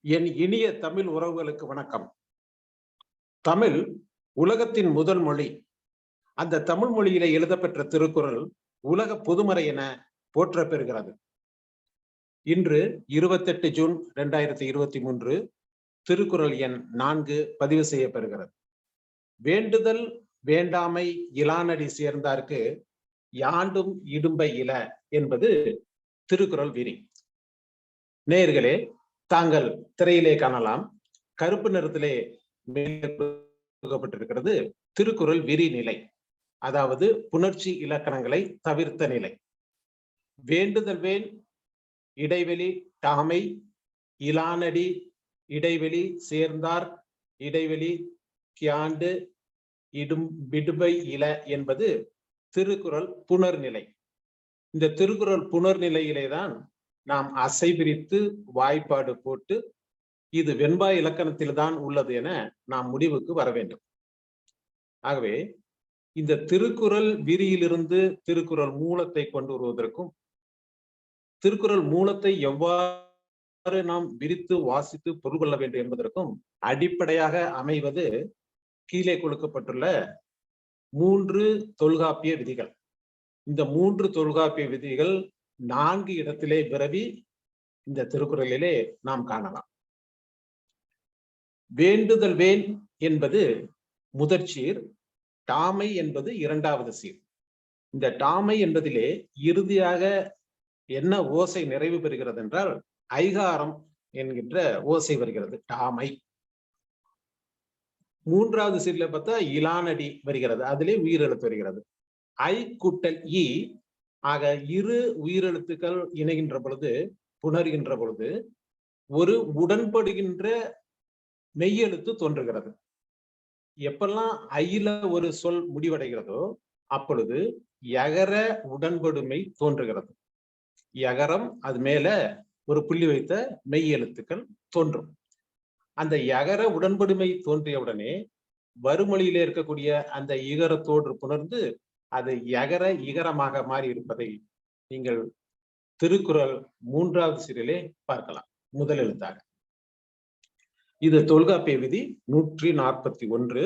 என் இனிய தமிழ் உறவுகளுக்கு வணக்கம். தமிழ் உலகத்தின் முதல் மொழி. அந்த தமிழ் மொழியிலே எழுதப்பெற்ற திருக்குறள் உலக பொதுமறை என போற்ற பெறுகிறது இன்று இருபத்தெட்டு ஜூன் இரண்டாயிரத்தி இருபத்தி மூன்று திருக்குறள் எண் நான்கு பதிவு செய்யப்பெறுகிறது. வேண்டுதல் வேண்டாமை இலானடி சேர்ந்தார்க்கு யாண்டும் இடும்பை இல என்பது திருக்குறள் விரி நேயர்களே தாங்கள் திரையிலே காணலாம். கருப்பு நிறத்திலே கொடுக்கப்பட்டிருக்கிறது திருக்குறள் விரி நிலை அதாவது புணர்ச்சி இலக்கணங்களை தவிர்த்த நிலை. வேண்டுதல் வேன் இடைவெளி தாமை இலானடி இடைவெளி சேர்ந்தார் இடைவெளி கியாண்டு இடும் விடுபை இல என்பது திருக்குறள் புனர்நிலை இந்த திருக்குறள் புணர்நிலையிலே தான் நாம் அசை பிரித்து வாய்ப்பாடு போட்டு இது வெண்பா இலக்கணத்தில் தான் உள்ளது என நாம் முடிவுக்கு வர வேண்டும். ஆகவே இந்த திருக்குறள் விரியிலிருந்து திருக்குறள் மூலத்தை கொண்டு வருவதற்கும் திருக்குறள் மூலத்தை எவ்வாறு நாம் விரித்து வாசித்து பொருள் கொள்ள வேண்டும் என்பதற்கும் அடிப்படையாக அமைவது கீழே கொடுக்கப்பட்டுள்ள மூன்று தொல்காப்பிய விதிகள். இந்த மூன்று தொல்காப்பிய விதிகள் நான்கு இடத்திலே பிறவி இந்த திருக்குறளிலே நாம் காணலாம். வேண்டுதல் வேன் என்பது முதற் சீர் டாமை என்பது இரண்டாவது சீர். இந்த டாமை என்பதிலே இறுதியாக என்ன ஓசை நிறைவு பெறுகிறது என்றால் ஐகாரம் என்கின்ற ஓசை வருகிறது டாமை. மூன்றாவது சீர்ல பார்த்தா இலானடி வருகிறது அதிலே உயிரெழுத்து வருகிறது. ஐ கூட்டல் இ ஆக இரு உயிரெழுத்துக்கள் இணைகின்ற பொழுது புணர்கின்ற பொழுது ஒரு உடன்படுகின்ற மெய்யெழுத்து தோன்றுகிறது. எப்பெல்லாம் ஐயில ஒரு சொல் முடிவடைகிறதோ அப்பொழுது எகர உடன்படுமை தோன்றுகிறது. எகரம் அது மேல ஒரு புள்ளி வைத்த மெய் எழுத்துக்கள் தோன்றும். அந்த எகர உடன்படுமை தோன்றியவுடனே வறுமொழியிலே இருக்கக்கூடிய அந்த இகரத்தோடு புணர்ந்து அது எகர இகரமாக மாறி இருப்பதை நீங்கள் திருக்குறள் மூன்றாவது சிறிலே பார்க்கலாம். முதல் எழுத்தாக. இது தொல்காப்பிய விதி நூற்றி நாற்பத்தி ஒன்று.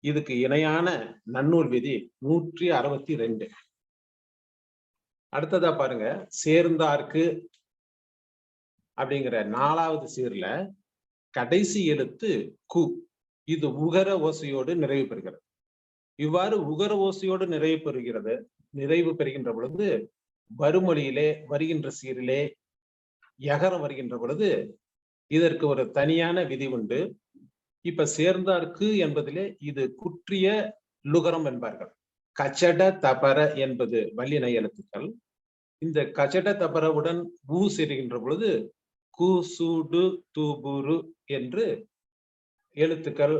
இதுக்கு இணையான நன்னூல் விதி நூற்றி அறுபத்தி ரெண்டு. அடுத்ததா பாருங்க. சேர்ந்தார்க்கு அப்படிங்கிற நாலாவது சீர்ல கடைசி எழுத்து கு. இது உகர ஓசையோடு நிறைவு பெறுகிறது. இவ்வாறு உகர ஓசையோடு நிறைவு பெறுகிறது நிறைவு பெறுகின்ற பொழுது வறுமொழியிலே வருகின்ற சீரிலே யகரம் வருகின்ற பொழுது இதற்கு ஒரு தனியான விதி உண்டு. இப்ப சேர்ந்தார்க்கு என்பதிலே இது குற்றிய லுகரம் என்பார்கள். கச்சட தபர என்பது வல்லின எழுத்துக்கள் இந்த கச்சட தபரவுடன் ஊ சேருகின்ற பொழுது கு சூடு தூபுரு என்று எழுத்துக்கள்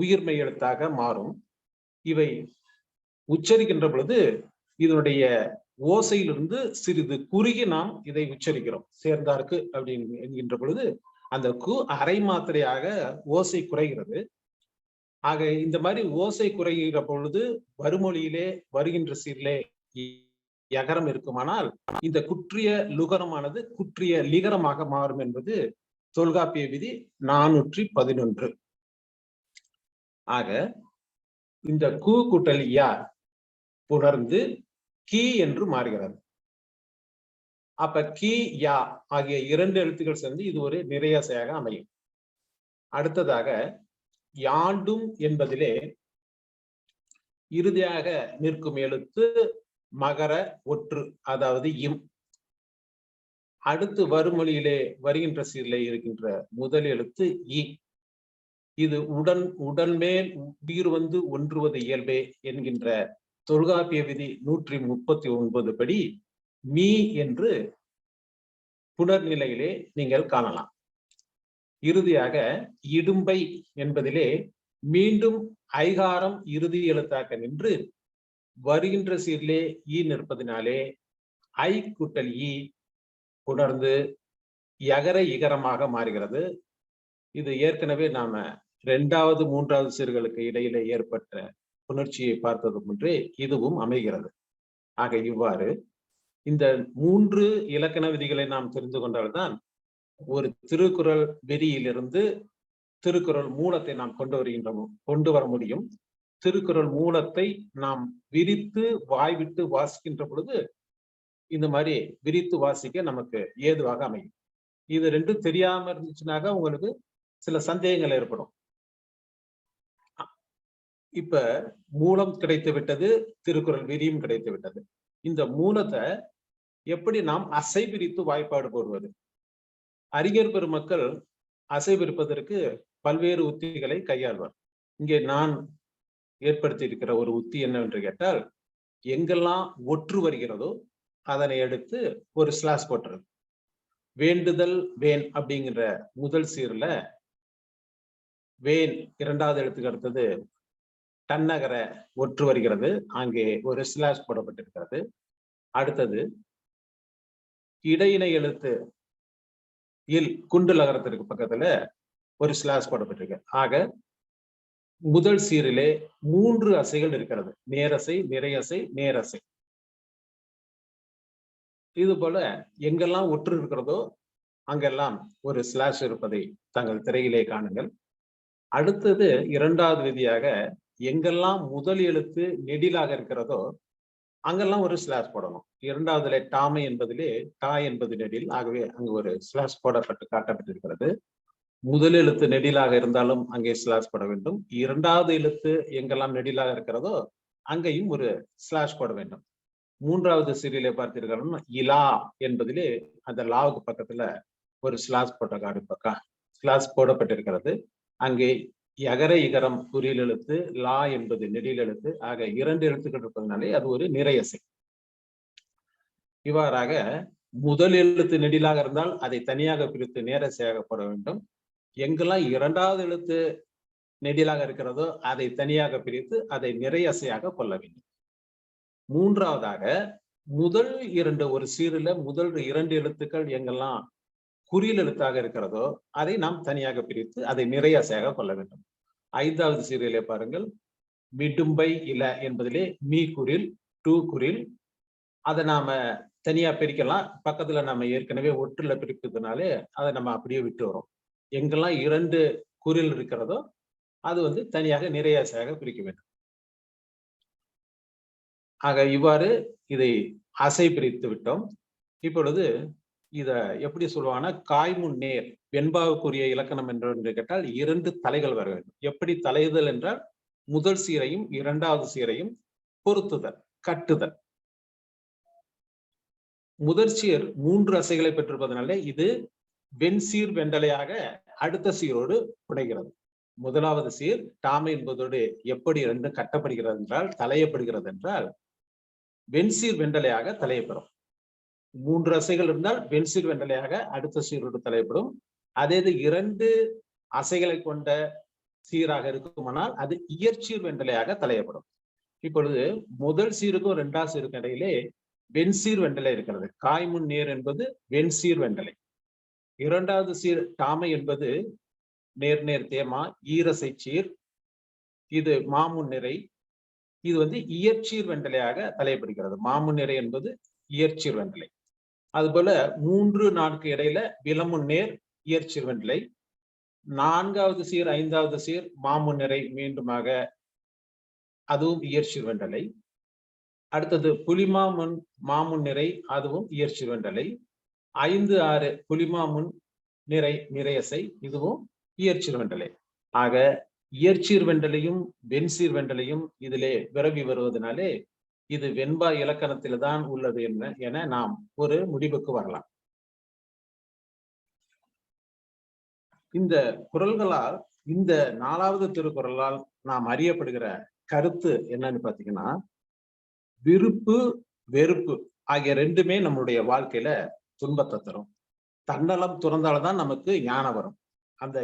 உயிர்மை எழுத்தாக மாறும். இவை உச்சரிக்கின்ற பொழுது இதனுடைய ஓசையிலிருந்து சிறிது குறுகி நாம் இதை உச்சரிக்கிறோம். சேர்ந்தார்க்கு அப்படின்னு என்கின்ற பொழுது அந்த கு அரை மாத்திரையாக ஓசை குறைகிறது. ஆக இந்த மாதிரி ஓசை குறைகிற பொழுது வறுமொழியிலே வருகின்ற சீரிலே யகரம் இருக்குமானால் இந்த குற்றிய லுகரமானது குற்றிய லிகரமாக மாறும் என்பது தொல்காப்பிய விதி நானூற்றி பதினொன்று. ஆக இந்த கு கூட்டல் யா புணர்ந்து கி என்று மாறுகிறது. அப்ப கி யா ஆகிய இரண்டு எழுத்துக்கள் சேர்ந்து இது ஒரு நிறையசையாக அமையும். அடுத்ததாக யாண்டும் என்பதிலே இறுதியாக நிற்கும் எழுத்து மகர ஒற்று அதாவது இம். அடுத்து வறுமொழியிலே வருகின்ற சீரிலே இருக்கின்ற முதல் எழுத்து இ. இது உடன் உடன் மேல் உயிர் வந்து ஒன்றுவது இயல்பே என்கின்ற தொல்காப்பிய விதி நூற்றி முப்பத்தி ஒன்பது படி மீ என்று புனர்நிலையிலே நீங்கள் காணலாம். இறுதியாக இடும்பை என்பதிலே மீண்டும் ஐகாரம் இறுதி எழுத்தாக்க நின்று வருகின்ற சீரிலே ஈ நிற்பதினாலே ஐ கூட்டல் ஈ உணர்ந்து யகர இகரமாக மாறுகிறது. இது ஏற்கனவே நாம இரண்டாவது மூன்றாவது சீர்களுக்கு இடையிலே ஏற்பட்ட புணர்ச்சியை பார்த்தது போன்றே இதுவும் அமைகிறது. ஆக இவ்வாறு இந்த மூன்று இலக்கண விதிகளை நாம் தெரிந்து கொண்டால்தான் ஒரு திருக்குறள் வெறியிலிருந்து திருக்குறள் மூலத்தை நாம் கொண்டு வருகின்றோம் கொண்டு வர முடியும். திருக்குறள் மூலத்தை நாம் விரித்து வாய்விட்டு வாசிக்கின்ற பொழுது இந்த மாதிரி விரித்து வாசிக்க நமக்கு ஏதுவாக அமையும். இது ரெண்டும் தெரியாம இருந்துச்சுனாக்கா உங்களுக்கு சில சந்தேகங்கள் ஏற்படும். இப்ப மூலம் கிடைத்து விட்டது திருக்குறள் விரியும் கிடைத்து விட்டது. இந்த மூலத்தை எப்படி நாம் அசை பிரித்து வாய்ப்பாடு போடுவது? அறிஞர் பெருமக்கள் அசை பிரிப்பதற்கு பல்வேறு உத்திகளை கையாள்வார். இங்கே நான் ஏற்படுத்தி இருக்கிற ஒரு உத்தி என்னவென்று கேட்டால் எங்கெல்லாம் ஒற்று வருகிறதோ அதனை எடுத்து ஒரு ஸ்லாஸ் போட்டுறது. வேண்டுதல் வேன் அப்படிங்கிற முதல் சீர்ல வேன் இரண்டாவது எழுத்துக்கு அடுத்தது தன்னகர ஒற்று வருகிறது. அங்கே ஒரு ஸ்லாஷ் போடப்பட்டிருக்கிறது. அடுத்தது இடையினை எழுத்து இல் குண்டு நகரத்திற்கு பக்கத்துல ஒரு ஸ்லாஷ் போடப்பட்டிருக்கு. ஆக முதல் சீரிலே மூன்று அசைகள் இருக்கிறது. நேரசை நிறையசை நேரசை. இது போல எங்கெல்லாம் ஒற்று இருக்கிறதோ அங்கெல்லாம் ஒரு ஸ்லாஷ் இருப்பதை தங்கள் திரையிலே காணுங்கள். அடுத்தது இரண்டாவது விதியாக எங்கெல்லாம் முதல் எழுத்து நெடிலாக இருக்கிறதோ அங்கெல்லாம் ஒரு ஸ்லாஷ் போடணும். இரண்டாவதுல டாமை என்பதிலே டா என்பது நெடில். ஆகவே அங்கு ஒரு ஸ்லாஷ் போடப்பட்டு காட்டப்பட்டிருக்கிறது. முதல் எழுத்து நெடிலாக இருந்தாலும் அங்கே ஸ்லாஷ் போட வேண்டும். இரண்டாவது எழுத்து எங்கெல்லாம் நெடிலாக இருக்கிறதோ அங்கேயும் ஒரு ஸ்லாஷ் போட வேண்டும். மூன்றாவது சீரியலை பார்த்தீர்கள் இலா என்பதிலே அந்த லாவுக்கு பக்கத்துல ஒரு ஸ்லாஷ் போட்ட காடு பக்கம் ஸ்லாஷ் போடப்பட்டிருக்கிறது. அங்கே யகர இகரம் குறியில் எழுத்து லா என்பது நெடியில் எழுத்து. ஆக இரண்டு எழுத்துக்கள் இருப்பதனாலே அது ஒரு நிறையசை இவ்வாறாக முதல் எழுத்து நெடிலாக இருந்தால் அதை தனியாக பிரித்து நேரசையாக போட வேண்டும். எங்கெல்லாம் இரண்டாவது எழுத்து நெடிலாக இருக்கிறதோ அதை தனியாக பிரித்து அதை நிறையசையாக கொள்ள வேண்டும். மூன்றாவதாக முதல் இரண்டு ஒரு சீரில முதல் இரண்டு எழுத்துக்கள் எங்கெல்லாம் குறியில் எழுத்தாக இருக்கிறதோ அதை நாம் தனியாக பிரித்து அதை நிறையசையாக கொள்ள வேண்டும். ஐந்தாவது சீரியலை பாருங்கள். மிடும்பை இல என்பதிலே மீ குரில் டூ குரில் அதை நாம தனியா பிரிக்கலாம். பக்கத்துல நம்ம ஏற்கனவே ஒற்றுல பிரிப்பதுனாலே அதை நம்ம அப்படியே விட்டு வரோம் எங்கெல்லாம் இரண்டு குரில் இருக்கிறதோ அது வந்து தனியாக நிறையசையாக பிரிக்க வேண்டும். ஆக இவ்வாறு இதை அசை பிரித்து விட்டோம். இப்பொழுது இத எப்படி சொல்லுவாங்கன்னா காய்முன் நேர் வெண்பாவுக்குரிய இலக்கணம் என்று கேட்டால் இரண்டு தலைகள் வர வேண்டும். எப்படி தலைதல் என்றால் முதல் சீரையும் இரண்டாவது சீரையும் பொருத்துதல் கட்டுதல். முதற் சீர் மூன்று அசைகளை பெற்றிருப்பதனால இது வெண்சீர் வெண்டலையாக அடுத்த சீரோடு புடைகிறது முதலாவது சீர் டாமை என்பதோடு எப்படி ரெண்டு கட்டப்படுகிறது என்றால் தலையப்படுகிறது என்றால் வெண்சீர் வெண்டலையாக தலையப்பெறும். மூன்று அசைகள் இருந்தால் பென்சில் வெண்டலையாக அடுத்த சீரோடு தலைப்படும் அதே இது இரண்டு அசைகளை கொண்ட சீராக இருக்குமானால் அது இயற்சீர் வெண்டலையாக தலையப்படும் இப்பொழுது முதல் சீருக்கும் இரண்டாம் சீருக்கும் இடையிலே வெண்சீர் வெண்டலை இருக்கிறது. காய்முன் நேர் என்பது வெண்சீர் வெண்டலை இரண்டாவது சீர் டாமை என்பது நேர் நேர் தேமா ஈரசை சீர். இது மாமுன் நிறை. இது வந்து இயற்சீர் வெண்டலையாக தலையப்படுகிறது மாமுன் நிறை என்பது இயற்சீர் வெண்டலை அதுபோல மூன்று நான்கு இடையில விலமுன்னேர் இயற்சிறுவன்லை வெண்டலை நான்காவது சீர் ஐந்தாவது சீர் மாமுன் நிறை மீண்டுமாக அதுவும் இயற்சிறுவண்டலை வெண்டலை அடுத்தது புலிமாமுன் மாமுன் நிறை அதுவும் இயற்சிறுவண்டலை வெண்டலை ஐந்து ஆறு புலிமாமுன் நிறை நிறையசை இதுவும் இயற்சிறுவண்டலை ஆக இயற்சீர் வெண்டலையும் வெண்சீர் வெண்டலையும் இதிலே விரவி வருவதனாலே இது வெண்பா இலக்கணத்தில் தான் உள்ளது என்ன? என நாம் ஒரு முடிவுக்கு வரலாம். இந்த குரல்களால் இந்த நாலாவது திருக்குறளால் நாம் அறியப்படுகிற கருத்து என்னன்னு பாத்தீங்கன்னா விருப்பு வெறுப்பு ஆகிய ரெண்டுமே நம்மளுடைய வாழ்க்கையில துன்பத்தை தரும். தன்னலம் துறந்தால்தான் நமக்கு ஞானம் வரும். அந்த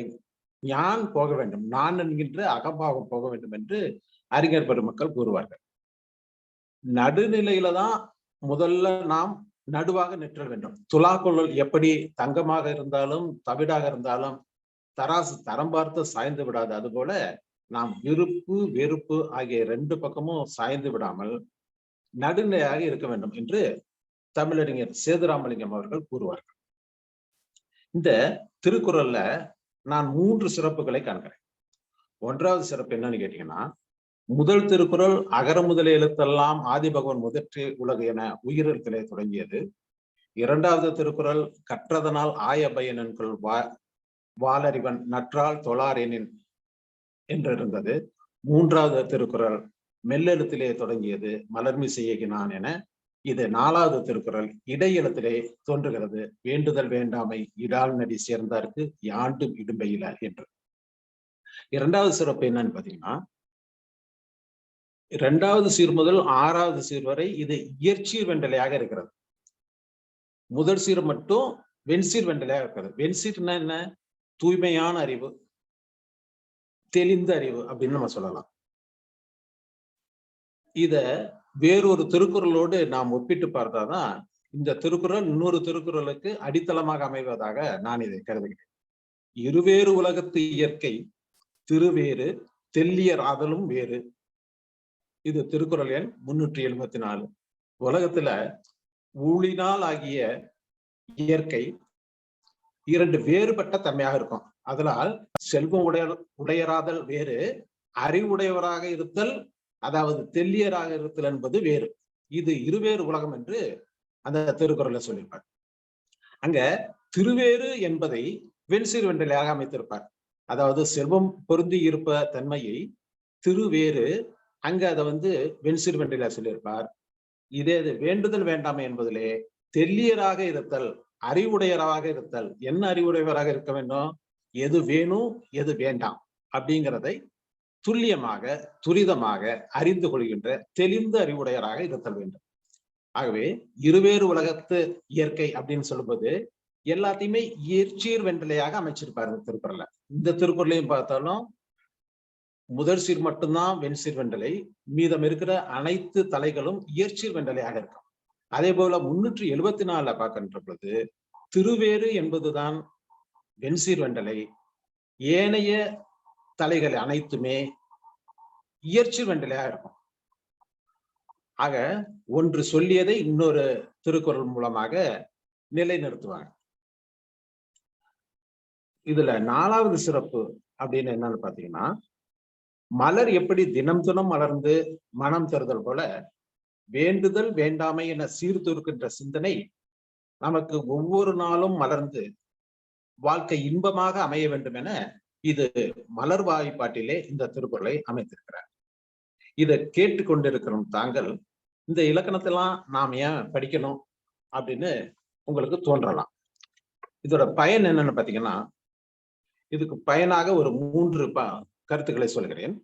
ஞான் போக வேண்டும். நான் என்கின்ற அகம்பாவம் போக வேண்டும் என்று அறிஞர் பெருமக்கள் கூறுவார்கள். நடுநிலையில தான் முதல்ல நாம் நடுவாக நிற்ற வேண்டும். துலாக்குழல் எப்படி தங்கமாக இருந்தாலும் தவிடாக இருந்தாலும் தராசு தரம் பார்த்து சாய்ந்து விடாது. அதுபோல நாம் விருப்பு வெறுப்பு ஆகிய ரெண்டு பக்கமும் சாய்ந்து விடாமல் நடுநிலையாக இருக்க வேண்டும் என்று தமிழறிஞர் சேதுராமலிங்கம் அவர்கள் கூறுவார்கள். இந்த திருக்குறள்ல நான் மூன்று சிறப்புகளை காண்கிறேன். ஒன்றாவது சிறப்பு என்னன்னு கேட்டீங்கன்னா முதல் திருக்குறள் அகர முதல எழுத்தெல்லாம் ஆதி பகவான் முதற்றே உலகு என உயிரிழத்திலே தொடங்கியது. இரண்டாவது திருக்குறள் கற்றதனால் ஆய பயனன்கள் வா வாலறிவன் நற்றால் தொழாரெனின் என்றிருந்தது. மூன்றாவது திருக்குறள் மெல்லெழுத்திலே தொடங்கியது மலர்மிசை நான் என. இது நாலாவது திருக்குறள் இடையெழுத்திலே தோன்றுகிறது வேண்டுதல் வேண்டாமை இடால் நடி சேர்ந்தார்க்கு யாண்டும் இடும்பையில என்று. இரண்டாவது சிறப்பு என்னன்னு பாத்தீங்கன்னா இரண்டாவது சீர் முதல் ஆறாவது சீர் வரை இது இயற்சீர் வெண்டலையாக இருக்கிறது. முதல் சீர் மட்டும் வெண்சீர் வெண்டலையாக இருக்கிறது. வெண்சீர்னா என்ன? தூய்மையான அறிவு தெளிந்த அறிவு அப்படின்னு நம்ம சொல்லலாம். இத வேறொரு திருக்குறளோடு நாம் ஒப்பிட்டு பார்த்தாதான் இந்த திருக்குறள் இன்னொரு திருக்குறளுக்கு அடித்தளமாக அமைவதாக நான் இதை கருதுகிறேன். இருவேறு உலகத்து இயற்கை திருவேறு தெல்லியர் ஆதலும் வேறு. இது திருக்குறள் எண் முன்னூற்றி எழுபத்தி நாலு உலகத்துல ஊழினால் ஆகிய இயற்கை இரண்டு வேறுபட்ட தன்மையாக இருக்கும். அதனால் செல்வம் உடைய உடையராதல் வேறு அறிவுடையவராக இருத்தல் அதாவது தெல்லியராக இருத்தல் என்பது வேறு. இது இருவேறு உலகம் என்று அந்த திருக்குறளை சொல்லியிருப்பார். அங்க திருவேறு என்பதை வெண்சீர் வென்றலையாக அமைத்திருப்பார். அதாவது செல்வம் பொருந்தி இருப்ப தன்மையை திருவேறு அங்க அதை வந்து வெண்சீர் வெண்டில சொல்லியிருப்பார். இதே இது வேண்டுதல் வேண்டாமை என்பதிலே தெல்லியராக இருத்தல் அறிவுடையராக இருத்தல் என்ன அறிவுடையவராக இருக்க வேண்டும்? எது வேணும் எது வேண்டாம் அப்படிங்கிறதை துல்லியமாக துரிதமாக அறிந்து கொள்கின்ற தெளிந்த அறிவுடையராக இருத்தல் வேண்டும். ஆகவே இருவேறு உலகத்து இயற்கை அப்படின்னு சொல்லும்போது எல்லாத்தையுமே இயற்சியர் வெண்டலையாக அமைச்சிருப்பாரு இந்த திருக்குறள்ல இந்த திருக்குறளையும் பார்த்தாலும் முதல் சீர் மட்டும்தான் வெண்சீர் வெண்டலை மீதம் இருக்கிற அனைத்து தலைகளும் இயற்சீர் வெண்டலையாக இருக்கும். அதே போல முன்னூற்றி எழுபத்தி நாலுல பார்க்கின்ற பொழுது திருவேறு என்பதுதான் வெண்சீர் வெண்டலை ஏனைய தலைகள் அனைத்துமே இயற்சீர் வெண்டலையாக இருக்கும். ஆக ஒன்று சொல்லியதை இன்னொரு திருக்குறள் மூலமாக நிலைநிறுத்துவாங்க. இதுல நாலாவது சிறப்பு அப்படின்னு என்னன்னு பாத்தீங்கன்னா மலர் எப்படி தினம் தினம் மலர்ந்து மனம் தருதல் போல வேண்டுதல் வேண்டாமை என சீர்தூர்க்கின்ற சிந்தனை நமக்கு ஒவ்வொரு நாளும் மலர்ந்து வாழ்க்கை இன்பமாக அமைய வேண்டும் என இது மலர் வாய்ப்பாட்டிலே இந்த திருக்குறளை அமைத்திருக்கிறார். இதை கேட்டுக்கொண்டிருக்கிறோம் தாங்கள். இந்த இலக்கணத்தெல்லாம் நாம் ஏன் படிக்கணும் அப்படின்னு உங்களுக்கு தோன்றலாம். இதோட பயன் என்னன்னு பாத்தீங்கன்னா இதுக்கு பயனாக ஒரு மூன்று கருத்துக்களை சொல்கிறேன்.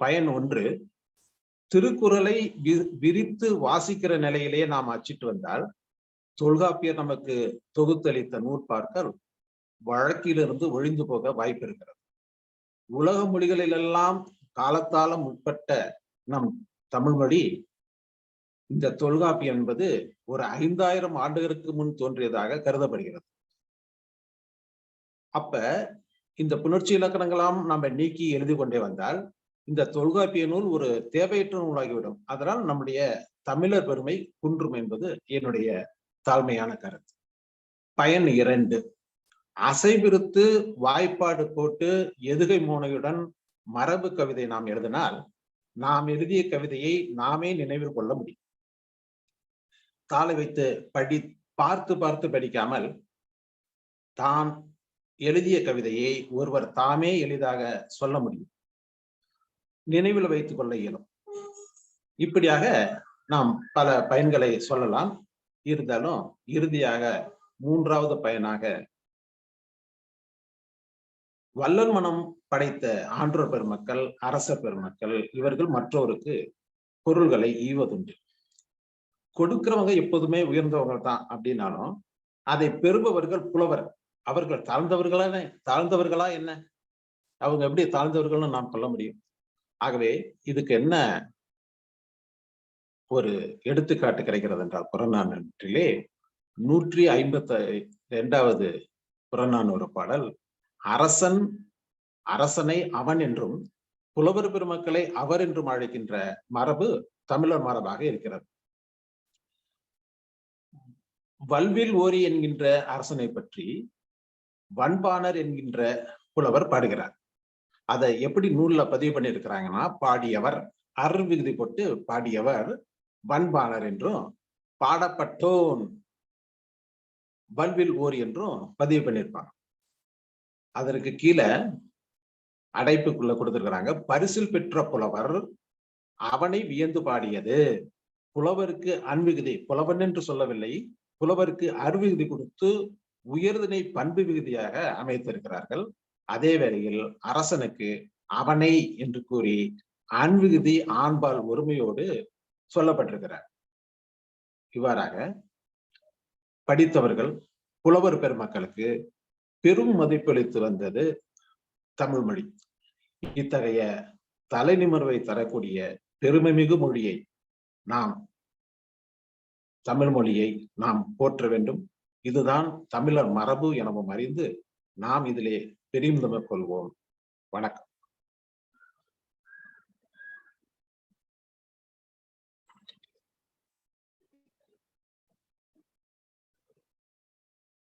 பயன் ஒன்று திருக்குறளை விரித்து வாசிக்கிற நிலையிலேயே நாம் அச்சிட்டு வந்தால் தொல்காப்பியர் நமக்கு தொகுத்தளித்த நூற்பார்கள் வழக்கிலிருந்து ஒழிந்து போக வாய்ப்பு இருக்கிறது. உலக மொழிகளிலெல்லாம் காலத்தாலும் உட்பட்ட நம் தமிழ் மொழி இந்த தொல்காப்பியம் என்பது ஒரு ஐந்தாயிரம் ஆண்டுகளுக்கு முன் தோன்றியதாக கருதப்படுகிறது. அப்ப இந்த புணர்ச்சி இலக்கணங்களாம் நம்ம நீக்கி எழுதி கொண்டே வந்தால் இந்த தொல்காப்பிய நூல் ஒரு தேவையற்ற நூலாகிவிடும். அதனால் நம்முடைய தமிழர் பெருமை குன்றும் என்பது என்னுடைய தாழ்மையான கருத்து. பயன் இரண்டு. அசைவிருத்து வாய்ப்பாடு போட்டு எதுகை மோனையுடன் மரபு கவிதை நாம் எழுதினால் நாம் எழுதிய கவிதையை நாமே நினைவில் கொள்ள முடியும். தாளை வைத்து படி பார்த்து பார்த்து படிக்காமல் தான் எழுதிய கவிதையை ஒருவர் தாமே எளிதாக சொல்ல முடியும். நினைவில் வைத்துக் கொள்ள இயலும். இப்படியாக நாம் பல பயன்களை சொல்லலாம். இருந்தாலும் இறுதியாக மூன்றாவது பயனாக வல்லல் மனம் படைத்த ஆன்றோர் பெருமக்கள் அரச பெருமக்கள் இவர்கள் மற்றோருக்கு பொருள்களை ஈவதுண்டு கொடுக்கிறவங்க எப்போதுமே உயர்ந்தவங்க தான் அப்படின்னாலும் அதை பெறுபவர்கள் புலவர். அவர்கள் தாழ்ந்தவர்களா தாழ்ந்தவர்களா என்ன? அவங்க எப்படி தாழ்ந்தவர்கள்னு நாம் சொல்ல முடியும். ஆகவே இதுக்கு என்ன ஒரு எடுத்துக்காட்டு கிடைக்கிறது என்றால் புறநானூற்றிலே நூற்றி ஐம்பத்தி இரண்டாவது புறநானூறு பாடல் அரசன் அரசனை அவன் என்றும் புலவர் பெருமக்களை அவர் என்றும் அழைக்கின்ற மரபு தமிழர் மரபாக இருக்கிறது. வல்வில் ஓரி என்கின்ற அரசனை பற்றி வன்பாணர் என்கின்ற புலவர் பாடுகிறார். அதை எப்படி நூல்ல பதிவு பண்ணியிருக்கிறாங்கன்னா பாடியவர் அர் விகுதி போட்டு பாடியவர் வன்பாணர் என்றும் பாடப்பட்டோன் வல்வில் ஓர் என்றும் பதிவு பண்ணியிருப்பாங்க. அதற்கு கீழே அடைப்புக்குள்ள கொடுத்திருக்கிறாங்க பரிசில் பெற்ற புலவர் அவனை வியந்து பாடியது. புலவருக்கு அன்விகுதி புலவன் என்று சொல்லவில்லை புலவருக்கு அருவிகுதி கொடுத்து உயர்தனை பண்பு விகுதியாக அமைத்திருக்கிறார்கள். அதே வேளையில் அரசனுக்கு அவனை என்று கூறி அன்விகுதி ஆண்பால் ஒருமையோடு சொல்லப்பட்டிருக்கிறார். இவ்வாறாக படித்தவர்கள் புலவர் பெருமக்களுக்கு பெரும் மதிப்பளித்து வந்தது தமிழ் மொழி. இத்தகைய தலைநிமர்வை தரக்கூடிய பெருமைமிகு மொழியை நாம் தமிழ் மொழியை நாம் போற்ற வேண்டும். இதுதான் தமிழர் மரபு எனவும் அறிந்து நாம் இதிலே பெருமிதம் கொள்வோம். வணக்கம்.